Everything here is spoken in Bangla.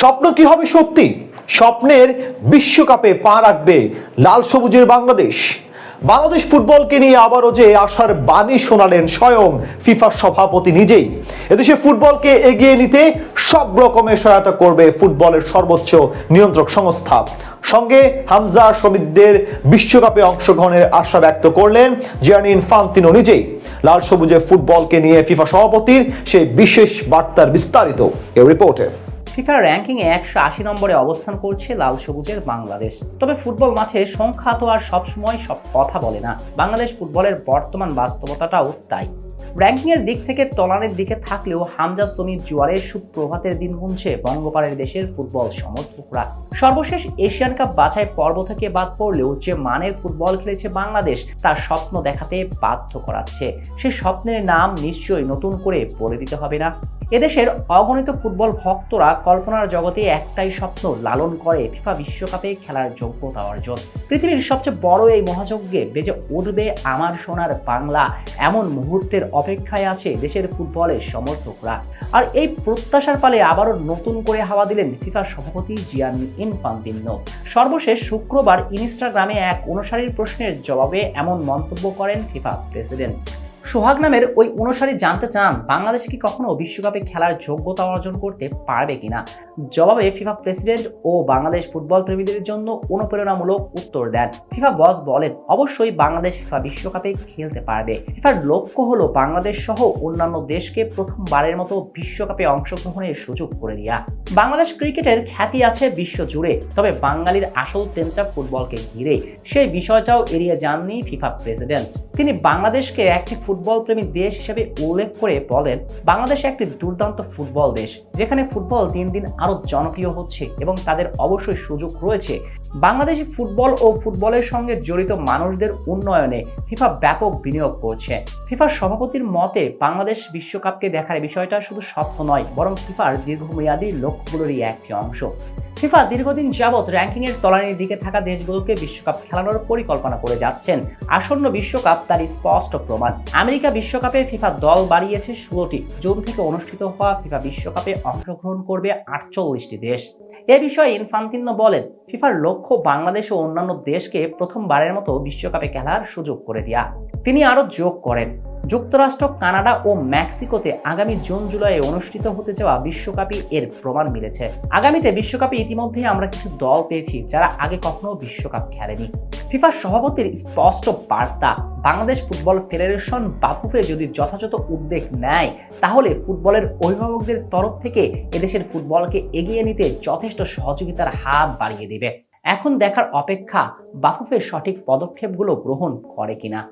স্বপ্ন কি হবে সত্যি? স্বপ্নের বিশ্বকাপে পা রাখবে লাল সবুজের বাংলাদেশ। বাংলাদেশ ফুটবলকে নিয়ে আবারও যে আশার বাণী শোনালেন স্বয়ং ফিফার সভাপতি নিজেই। এদেশে ফুটবলকে এগিয়ে নিতে সব রকমের সহায়তা করবে ফুটবলের সর্বোচ্চ নিয়ন্ত্রক সংস্থা। সঙ্গে হামজা শ্রমিকদের বিশ্বকাপে অংশগ্রহণের আশা ব্যক্ত করলেন জিয়ানি ইনফান্তিনো নিজেই। লাল সবুজে ফুটবলকে নিয়ে ফিফা সভাপতির সেই বিশেষ বার্তার বিস্তারিত। এ রিপোর্টে। ফিফার র্যাঙ্কিংয়ে একশো আশি নম্বরে অবস্থান করছে লাল সবুজের বাংলাদেশ। তবে ফুটবল মাঠে সংখ্যা তো আর সবসময় সব কথা বলে না। বাংলাদেশ ফুটবলের বর্তমান বাস্তবতাটাও তাই। র্যাঙ্কিংয়ের দিক থেকে তলানের দিকে থাকলেও হামজা সমিত জুয়ারের সুপ্রভাতের দিন গুনছে বঙ্গপাড়ের দেশের ফুটবল সমর্থকরা। সর্বশেষ এশিয়ান কাপ বাছাই পর্ব থেকে বাদ পড়লেও যে মানের ফুটবল খেলেছে বাংলাদেশ, তার স্বপ্ন দেখাতে বাধ্য করাচ্ছে। সে স্বপ্নের নাম নিশ্চয়ই নতুন করে বলে দিতে হবে না। এদেশের অগণিত ফুটবল ভক্তরা কল্পনার জগতে একটাই স্বপ্ন, লালন করে ফিফা বিশ্বকাপে খেলার যোগ্যতা অর্জন। পৃথিবীর সবচেয়ে বড় এই মহাযজ্ঞে বেজে উঠবে আমার সোনার বাংলা। এমন মুহূর্তের অপেক্ষায় আছে দেশের ফুটবলের সমর্থকরা। আর এই প্রত্যাশার পালে আবারও নতুন করে হাওয়া দিলেন ফিফা সভাপতি জিয়ানি ইনফান্তিনো। সর্বশেষ শুক্রবার ইনস্টাগ্রামে এক অনুসারীর প্রশ্নের জবাবে এমন মন্তব্য করেন ফিফা প্রেসিডেন্ট। সোহাগ নামের ওই অনুসারী জানতে চান বাংলাদেশ কি কখনো বিশ্বকাপে খেলার যোগ্যতা অর্জন করতে পারবে কিনা? জবাবে ফিফা প্রেসিডেন্ট ও বাংলাদেশ ফুটবল প্রেমীদের জন্য অনুপ্রেরণামূলক উত্তর দেন। ফিফা বস বলেন, অবশ্যই বাংলাদেশ ফিফা বিশ্বকাপে খেলতে পারবে। ফিফার লক্ষ্য হলো বাংলাদেশ সহ অন্যান্য দেশকে প্রথমবারের মতো বিশ্বকাপে অংশগ্রহণের সুযোগ করে দেওয়া বাংলাদেশ ক্রিকেটের খ্যাতি আছে বিশ্ব জুড়ে, তবে বাঙালির আসল প্রেমটা ফুটবলকে ঘিরে। সেই বিষয়টাও এড়িয়ে যাননি ফিফা প্রেসিডেন্ট। তিনি বাংলাদেশকে একটি ফুটবল প্রেমী দেশ হিসেবে উল্লেখ করে বলেন, বাংলাদেশ একটি দুর্দান্ত ফুটবল দেশ, যেখানে ফুটবল দিন দিন আরও জনপ্রিয় হচ্ছে এবং তাদের অবশ্যই সুযোগ রয়েছে। বাংলাদেশি ফুটবল ও ফুটবলের সঙ্গে জড়িত মানুষদের উন্নয়নে ফিফা ব্যাপক বিনিয়োগ করছে। ফিফার সভাপতির মতে, বাংলাদেশ বিশ্বকাপকে দেখার বিষয়টা শুধু স্বপ্ন নয়, বরং ফিফার দীর্ঘমেয়াদী লক্ষ্যগুলোরই একটি অংশ। ফিফা দীর্ঘদিন যাবৎ র্যাঙ্কিংয়ের তলানির দিকে থাকা দেশগুলোকে বিশ্বকাপ খেলানোর পরিকল্পনা করে যাচ্ছেন। আসন্ন বিশ্বকাপ তার স্পষ্ট প্রমাণ। আমেরিকা বিশ্বকাপে ফিফা দল বাড়িয়েছে ষোলোটি। জুন থেকে অনুষ্ঠিত হওয়া ফিফা বিশ্বকাপে অংশগ্রহণ করবে আটচল্লিশটি দেশ। এ বিষয়ে ইনফান্তিনো বলেন, ফিফার লক্ষ্য বাংলাদেশ ও অন্যান্য দেশকে প্রথমবারের মতো বিশ্বকাপে খেলার সুযোগ করে দেয়া। তিনি আরও যোগ করেন যুক্তরাষ্ট্র, কানাডা ও মেক্সিকোতে আগামী জুন, জুলাইয়ে অনুষ্ঠিত হতে যাওয়া বিশ্বকাপই এর প্রমাণ মিলেছে। আগামীতে বিশ্বকাপে ইতিমধ্যেই আমরা কিছু দল পেয়েছি যারা আগে কখনো বিশ্বকাপ খেলেনি। ফিফার সভাপতির স্পষ্ট বার্তা, বাংলাদেশ ফুটবল ফেডারেশন বাফুফে যদি যথাযথ উদ্যোগ নেয়, তাহলে ফুটবলের অভিভাবকদের তরফ থেকে এদেশের ফুটবলকে এগিয়ে নিতে যথেষ্ট সহযোগিতার হাত বাড়িয়ে দেবে। এখন দেখার অপেক্ষা বাফুফের সঠিক পদক্ষেপগুলো গ্রহণ করে কিনা।